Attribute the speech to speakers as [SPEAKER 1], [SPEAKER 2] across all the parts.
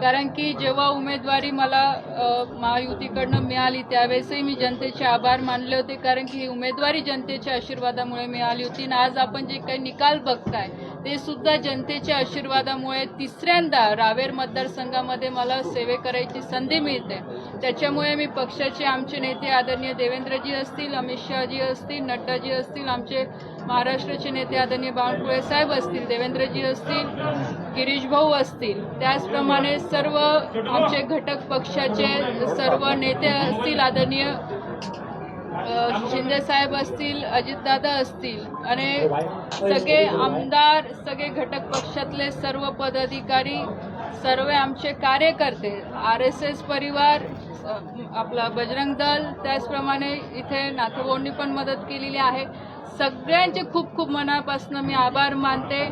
[SPEAKER 1] कारण की जेव्हा उमेदवारी मला महायुतीकडनं मिळाली त्यावेळेसही मी जनतेचे आभार मानले होते. कारण की ही उमेदवारी जनतेच्या आशीर्वादामुळे मिळाली होती. आणि आज आपण जे काही निकाल बघताय ते सुद्धा जनतेच्या आशीर्वादामुळे तिसऱ्यांदा रावेर मतदारसंघामध्ये मला सेवे करायची संधी मिळते. त्याच्यामुळे मी पक्षाचे आमचे नेते आदरणीय देवेंद्रजी असतील अमित शहाजी असतील नड्डाजी असतील आमचे महाराष्ट्राचे नेते आदरणीय बावनकुळे साहेब असतील देवेंद्रजी असतील गिरीश भाऊ असतील. त्याचप्रमाणे सर्व आमचे घटक पक्षाचे सर्व नेते असतील आदरणीय शिंदे साहेब असतील अजितदादा असतील आणि सगळे आमदार सगळे घटक पक्षातले सर्व पदाधिकारी सर्व आमचे कार्यकर्ते आर एस एस परिवार आपला बजरंग दल त्याचप्रमाणे इथे नाथभाऊंनी पण मदत केलेली आहे. सगळ्यांचे खूप खूप मनापासून मी आभार मानते.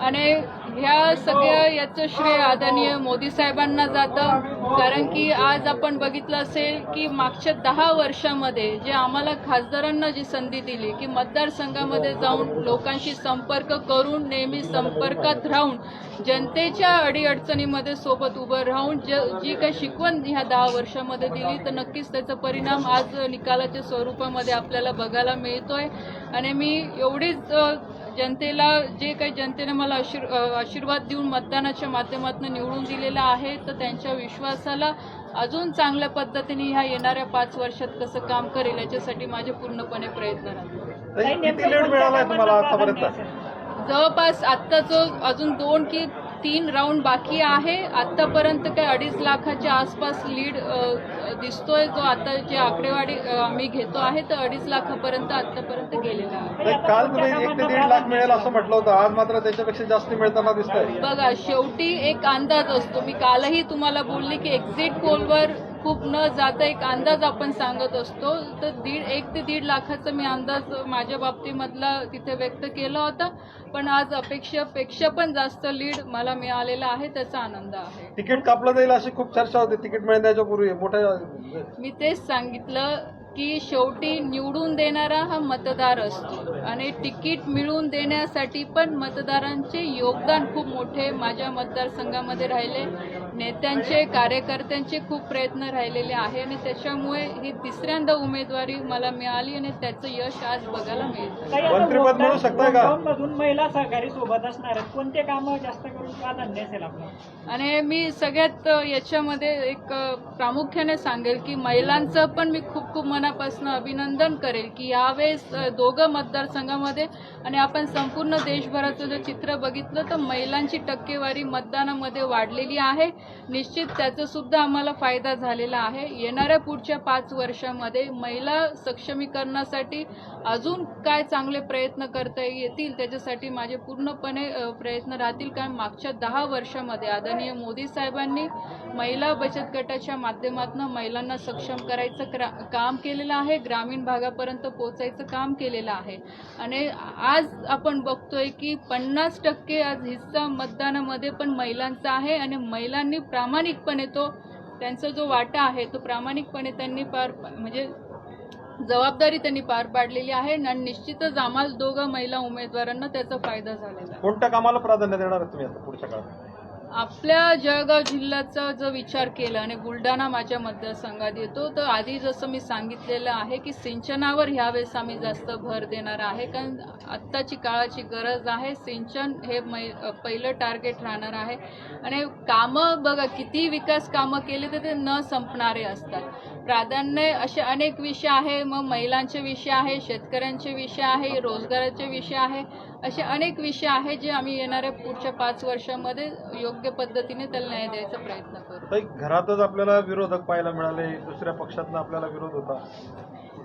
[SPEAKER 1] आणि ह्या सगळ्या याचं श्रेय आदरणीय मोदी साहेबांना जातं. कारण की आज आपण बघितलं असेल की मागच्या दहा वर्षामध्ये जे आम्हाला खासदारांना जी संधी दिली की मतदारसंघामध्ये जाऊन लोकांशी संपर्क करून नेहमी संपर्कात राहून जनतेच्या अडीअडचणीमध्ये सोबत उभं राहून ज जी काही शिकवण ह्या दहा वर्षामध्ये दिली तर नक्कीच त्याचा परिणाम आज निकालाच्या स्वरूपामध्ये आपल्याला बघायला मिळतोय. आणि मी एवढीच जनतेला जे काही जनतेने मला आशीर्वाद देऊन मतदानाच्या माध्यमातून निवडून दिलेला आहे तर त्यांच्या विश्वासाला अजून चांगल्या पद्धतीने ह्या येणाऱ्या पाच वर्षात कसं काम करेल याच्यासाठी माझे पूर्णपणे प्रयत्न राहतील.
[SPEAKER 2] आतापर्यंत?
[SPEAKER 1] जवळपास आत्ताचं अजून दोन की तीन राऊंड बाकी आहे. आत्तापर्यंत काय अडीच लाखाच्या आसपास लीड दिसतोय. जो आता जे आकडेवारी आम्ही घेतो आहे तर अडीच लाखापर्यंत आत्तापर्यंत गेलेला आहे.
[SPEAKER 2] ताई, काल तुम्ही एक ते दीड लाख मिळेल असं म्हटलं होतं. आज मात्र त्याच्यापेक्षा जास्त मिळताना दिसतंय.
[SPEAKER 1] बघा शेवटी एक अंदाज असतो. मी कालही तुम्हाला बोलले की एक्झिट पोलवर खूप न जाता एक अंदाज आपण सांगत असतो. तर दीड एक ते दीड लाखाचा मी अंदाज माझ्या बाबतीमधला तिथे व्यक्त केला होता. पण आज अपेक्षेपेक्षा पण जास्त लीड मला मिळालेला आहे त्याचा आनंद आहे.
[SPEAKER 2] तिकीट कापलं जाईल अशी खूप चर्चा होती. तिकीट मिळण्याच्या पूर्वी मोठ्या
[SPEAKER 1] मी तेच सांगितलं. की शेवटी निवडून देणारा हा मतदार असतो. आणि तिकीट मिळवून देण्यासाठी पण मतदारांचे योगदान खूप मोठे माझ्या मतदारसंघामध्ये राहिले. नेत्यांचे कार्यकर्त्यांचे खूप प्रयत्न राहिलेले आहे आणि त्याच्यामुळे ही तिसऱ्यांदा उमेदवारी मला मिळाली आणि त्याचं यश आज बघायला मिळतं
[SPEAKER 2] मंत्रिपद मिळू शकतंय का?
[SPEAKER 3] मधून महिला सहकारी सोबत असणार आहेत. कोणते कामं जास्त करून प्राधान्य असेल आपलं?
[SPEAKER 1] आणि मी सगळ्यात याच्यामध्ये एक प्रामुख्याने सांगेल की महिलांचं पण मी खूप खूप मनापासून अभिनंदन करेल की यावेळेस दोघं मतदारसंघामध्ये आणि आपण संपूर्ण देशभराचं जर चित्र बघितलं तर महिलांची टक्केवारी मतदानामध्ये वाढलेली आहे. निश्चित त्याचासुद्धा आम्हाला फायदा झालेला आहे. येणाऱ्या पुढच्या पाच वर्षामध्ये महिला सक्षमीकरणासाठी अजून काय चांगले प्रयत्न करता येतील त्याच्यासाठी माझे पूर्णपणे प्रयत्न राहतील. कारण मागच्या दहा वर्षामध्ये आदरणीय मोदी साहेबांनी महिला बचत गटाच्या माध्यमातून महिलांना सक्षम करायचं क्रा काम केलेलं आहे ग्रामीण भागापर्यंत पोचायचं काम केलेलं आहे. आणि आज आपण बघतोय की पन्नास टक्के आज हिस्सा मतदानामध्ये पण महिलांचा आहे आणि महिलांनी प्रामाणिकपणे तो त्यांचा जो वाटा आहे तो प्रामाणिकपणे त्यांनी पार म्हणजे जबाबदारी त्यांनी पार पाडलेली आहे आणि निश्चितच आम्हाला दोघं महिला उमेदवारांना त्याचा फायदा झालेला आहे.
[SPEAKER 2] कोणत्या कामाला प्राधान्य देणार तुम्ही आता पुढच्या काळात?
[SPEAKER 1] आपल्या जळगाव जिल्ह्याचा जर विचार केला आणि बुलढाणा माझ्या मतदारसंघात येतो तर आधी जसं मी सांगितलेलं आहे की सिंचनावर ह्यावेळेस आम्ही जास्त भर देणार आहे. कारण आत्ताची काळाची गरज आहे. सिंचन हे मै पहिलं टार्गेट राहणार आहे. आणि कामं बघा किती विकास कामं केले तर ते न संपणारे असतात. प्राधान्य असे अनेक विषय आहे. मग महिलांचे विषय आहे शेतकऱ्यांचे विषय आहे रोजगाराचे विषय आहे. असे अनेक विषय आहे जे आम्ही येणाऱ्या पुढच्या पाच वर्षामध्ये योग्य पद्धतीने त्याला न्याय द्यायचा प्रयत्न करू.
[SPEAKER 2] घरातच आपल्याला विरोधक पाहायला मिळाले दुसऱ्या पक्षातनं आपल्याला विरोध होता.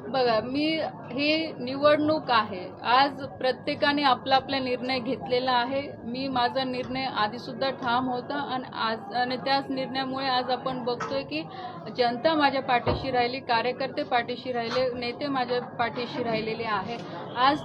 [SPEAKER 1] बघा मी ही निवडणूक आहे. आज प्रत्येकाने आपला आपला निर्णय घेतलेला आहे. मी माझा निर्णय आधीसुद्धा ठाम होता आणि आज आणि त्याच निर्णयामुळे आज आपण बघतोय की जनता माझ्या पाठीशी राहिली कार्यकर्ते पाठीशी राहिले नेते माझ्या पाठीशी राहिलेले आहे. आज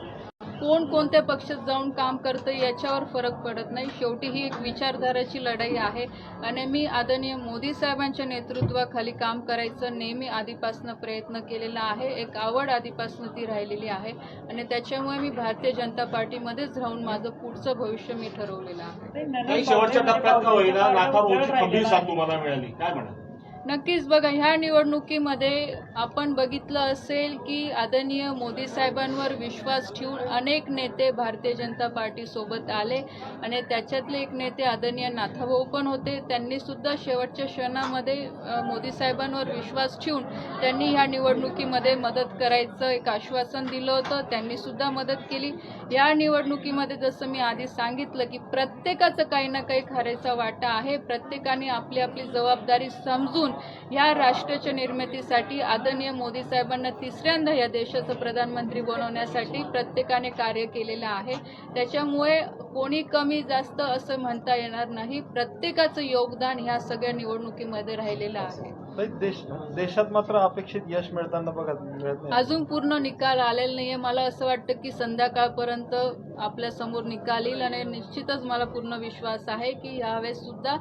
[SPEAKER 1] कोण कोणत्या पक्षात जाऊन काम करतं याच्यावर फरक पडत नाही. शेवटी ही एक विचारधाराची लढाई आहे. आणि मी आदरणीय मोदी साहेबांच्या नेतृत्वाखाली काम करायचं नेहमी आधीपासून प्रयत्न केलेला आहे. एक आवड आधीपासून ती राहिलेली आहे. आणि त्याच्यामुळे मी भारतीय जनता पार्टीमध्येच राहून माझं पुढचं भविष्य मी ठरवलेलं आहे.
[SPEAKER 4] शेवटच्या टप्प्यात का होईना? नाथाभाऊची खंबीर साथ तुम्हाला मिळाली. काय म्हणा
[SPEAKER 1] नक्कीच बघा ह्या निवडणुकीमध्ये आपण बघितलं असेल की आदरणीय मोदी साहेबांवर विश्वास ठेवून अनेक नेते भारतीय जनता पार्टीसोबत आले आणि त्याच्यातले एक नेते आदरणीय नाथाभाऊ पण होते. त्यांनीसुद्धा शेवटच्या क्षणामध्ये मोदी साहेबांवर विश्वास ठेवून त्यांनी ह्या निवडणुकीमध्ये मदत करायचं एक आश्वासन दिलं होतं. त्यांनीसुद्धा मदत केली. या निवडणुकीमध्ये जसं मी आधी सांगितलं की प्रत्येकाचं काही ना काही खरेचा वाटा आहे. प्रत्येकाने आपली आपली जबाबदारी समजून या राष्ट्राच्या निर्मितीसाठी आदरणीय मोदी साहेबांना तिसऱ्यांदा या देशाचं प्रधानमंत्री बनवण्यासाठी प्रत्येकाने कार्य केलेलं आहे. त्याच्यामुळे कोणी कमी जास्त असं म्हणता येणार नाही. प्रत्येकाचं योगदान ह्या सगळ्या निवडणुकीमध्ये राहिलेलं आहे.
[SPEAKER 2] देश देशात मात्र अपेक्षित यश मिळताना बघा
[SPEAKER 1] अजून पूर्ण निकाल आलेला नाहीये. मला असं वाटतं की संध्याकाळपर्यंत आपल्यासमोर निकाल येईल आणि निश्चितच मला पूर्ण विश्वास आहे की यावेळेस सुद्धा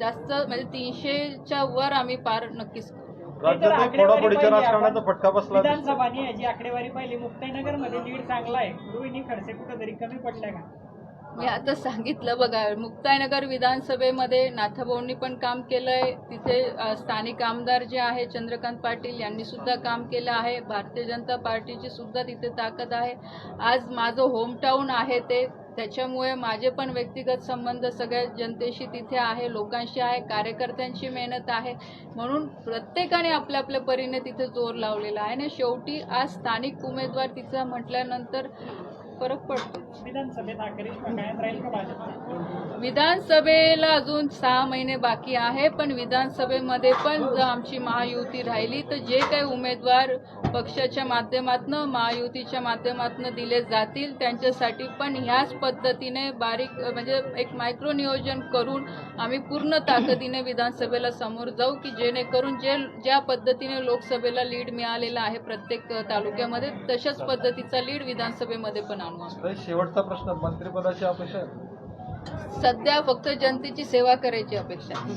[SPEAKER 1] जास्त म्हणजे तीनशेच्या वर आम्ही पार नक्कीच.
[SPEAKER 2] फटका बसला.
[SPEAKER 3] विधानसभानी जी आकडेवारी पाहिली मुक्ताईनगरमध्ये लीड चांगला आहे रोहिणी खडसे कुठेतरी कमी पडल्या का
[SPEAKER 1] मी आता सांगितलं बघा मुक्ताईनगर विधानसभेमध्ये नाथाभाऊंनी पण काम केलं आहे तिथे स्थानिक आमदार जे आहे चंद्रकांत पाटील यांनी सुद्धा काम केलं आहे. भारतीय जनता पार्टीची सुद्धा तिथे ताकद आहे. आज माझं होमटाऊन आहे ते. त्याच्यामुळे माझे पण व्यक्तिगत संबंध सगळ्या जनतेशी तिथे आहे लोकांशी आहे कार्यकर्त्यांची मेहनत आहे. म्हणून प्रत्येकाने आपल्या आपल्या परीने तिथे जोर लावलेला आहे. आणि शेवटी आज स्थानिक उमेदवार तिचा म्हटल्यानंतर फरक पडतो. विधानसभेला अजून सहा महिने बाकी आहे पण विधानसभेमध्ये पण जर आमची महायुती राहिली तर जे काही उमेदवार पक्षाच्या माध्यमातून महायुतीच्या माध्यमातून दिले जातील त्यांच्यासाठी पण ह्याच पद्धतीने बारीक म्हणजे एक मायक्रो नियोजन करून आम्ही पूर्ण ताकदीने विधानसभेला समोर जाऊ की जेणेकरून जे ज्या पद्धतीने लोकसभेला लीड मिळालेला आहे प्रत्येक तालुक्यामध्ये तशाच पद्धतीचा लीड विधानसभेमध्ये पण आणू
[SPEAKER 2] शेवटचा प्रश्न मंत्रिपदाची अपेक्षा? आहे
[SPEAKER 1] सध्या फक्त जनतेची सेवा करायची अपेक्षा. आहे